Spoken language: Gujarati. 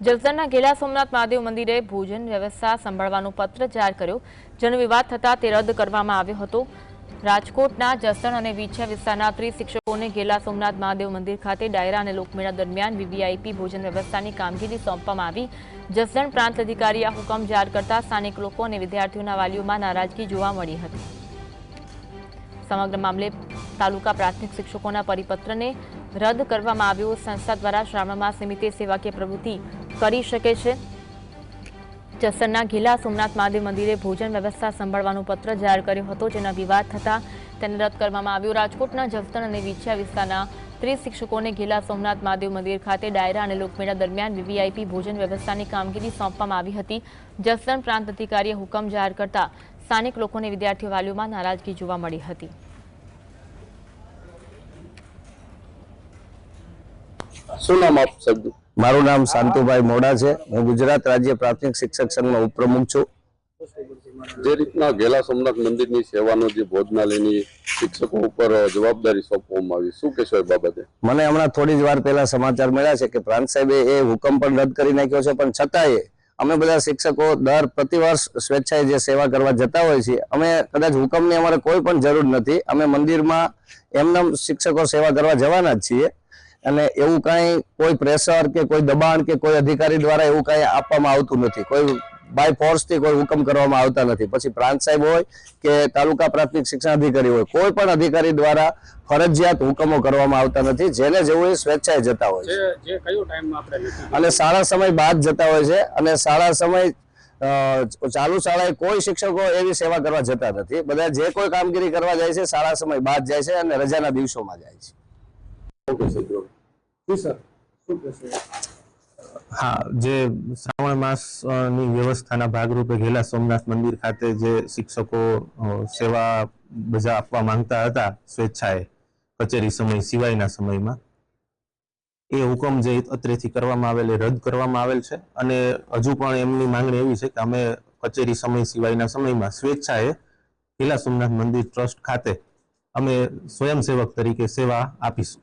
જસદણના ગેલા સોમનાથ મહાદેવ મંદિરે ભોજન વ્યવસ્થા સંભાળવાનો પત્ર જાહેર કર્યો. જનવિવાદ વિવાદ થતા તે રદ કરવામાં આવ્યો હતો. રાજકોટના જસદણ અને વિછિયા વિસ્તારના ત્રીસ શિક્ષકોને ગેલા સોમનાથ મહાદેવ મંદિર ખાતે ડાયરા અને લોકમેળા દરમિયાન વીવીઆઈપી ભોજન વ્યવસ્થાની કામગીરી સોંપવામાં આવી. જસદણ પ્રાંત અધિકારીએ આ હુકમ જાહેર કરતા સ્થાનિક લોકો અને વિદ્યાર્થીઓના વાલીઓમાં નારાજગી જોવા મળી હતી. સમગ્ર મામલે તાલુકા પ્રાથમિક શિક્ષકોના પરિપત્રને રદ કરવામાં આવ્યો. સંસ્થા દ્વારા શ્રાવણ માસ નિમિત્તે સેવાકીય પ્રવૃત્તિ કરી શકે છે. જસરના ઘીલા સોમનાથ મહાદેવ મંદિરે ભોજન વ્યવસ્થા સંભાળવાનો પત્ર જાહેર કર્યો હતો. જેના વિવાદ થતા તેને રદ કરવામાં આવ્યો. રાજકોટના જસદણ અને વિછિયા વિસ્તારના ત્રીસ શિક્ષકોને ગીલા સોમનાથ મહાદેવ મંદિર ખાતે ડાયરા અને લોકમેળા દરમિયાન વીવીઆઈપી ભોજન વ્યવસ્થાની કામગીરી સોંપવામાં આવી હતી. જસદણ પ્રાંત અધિકારીએ હુકમ જાહેર કરતા સ્થાનિક લોકોને વિદ્યાર્થીઓ વાલીઓમાં નારાજગી જોવા મળી હતી. શું નામ આપ મારું નામ શાંતુભાઈ મોડા છે. હું ગુજરાત રાજ્ય પ્રાથમિક શિક્ષક સંઘનો ઉપપ્રમુખ છું. જે રીતના ગેલા સોમનાથ મંદિરની સેવાનો જે ભોજનાલયની શિક્ષકો ઉપર જવાબદારી સોંપવામાં આવી શું કહેશો એ બાબતે? મને હમણાં થોડી જ વાર પહેલા સમાચાર મળ્યા છે કે પ્રાંત સાહેબે એ હુકમ પણ રદ કરી નાખ્યો છે પણ છતાંય અમે બધા શિક્ષકો દર પ્રતિવર્ષ સ્વેચ્છાએ જે સેવા કરવા જતા હોય છે અમે કદાચ હુકમની અમારે કોઈ પણ જરૂર નથી. અમે મંદિરમાં એમનેમ શિક્ષકો સેવા કરવા જવાના જ છીએ. અને એવું કાંઈ કોઈ પ્રેશર કે કોઈ દબાણ કે કોઈ અધિકારી દ્વારા એવું કાંઈ આપવામાં આવતું નથી. કોઈ બાય ફોર્સથી કોઈ હુકમ કરવામાં આવતા નથી. પછી પ્રાંત સાહેબ હોય કે તાલુકા પ્રાથમિક શિક્ષણ અધિકારી હોય કોઈ પણ અધિકારી દ્વારા ફરજિયાત હુકમો કરવામાં આવતા નથી. જેને જેવું એ સ્વેચ્છાએ જતા હોય છે. અને શાળા સમય બાદ જતા હોય છે અને શાળા સમય ચાલુ શાળાએ કોઈ શિક્ષકો એવી સેવા કરવા જતા નથી. બધા જે કોઈ કામગીરી કરવા જાય છે શાળા સમય બાદ જાય છે અને રજાના દિવસોમાં જાય છે. હા, જે શ્રાવણ માસની વ્યવસ્થાના ભાગરૂપે ઘેલા સોમનાથ મંદિર ખાતે જે શિક્ષકો સેવા બજા આપવા માંગતા હતા સ્વેચ્છાએ કચેરી સમય સિવાયના સમયમાં, એ હુકમ જે અત્રેથી કરવામાં આવેલ, એ રદ કરવામાં આવેલ છે. અને હજુ પણ એમની માંગણી એવી છે કે અમે કચેરી સમય સિવાયના સમયમાં સ્વેચ્છાએ ઘેલા સોમનાથ મંદિર ટ્રસ્ટ ખાતે અમે સ્વયંસેવક તરીકે સેવા આપીશું.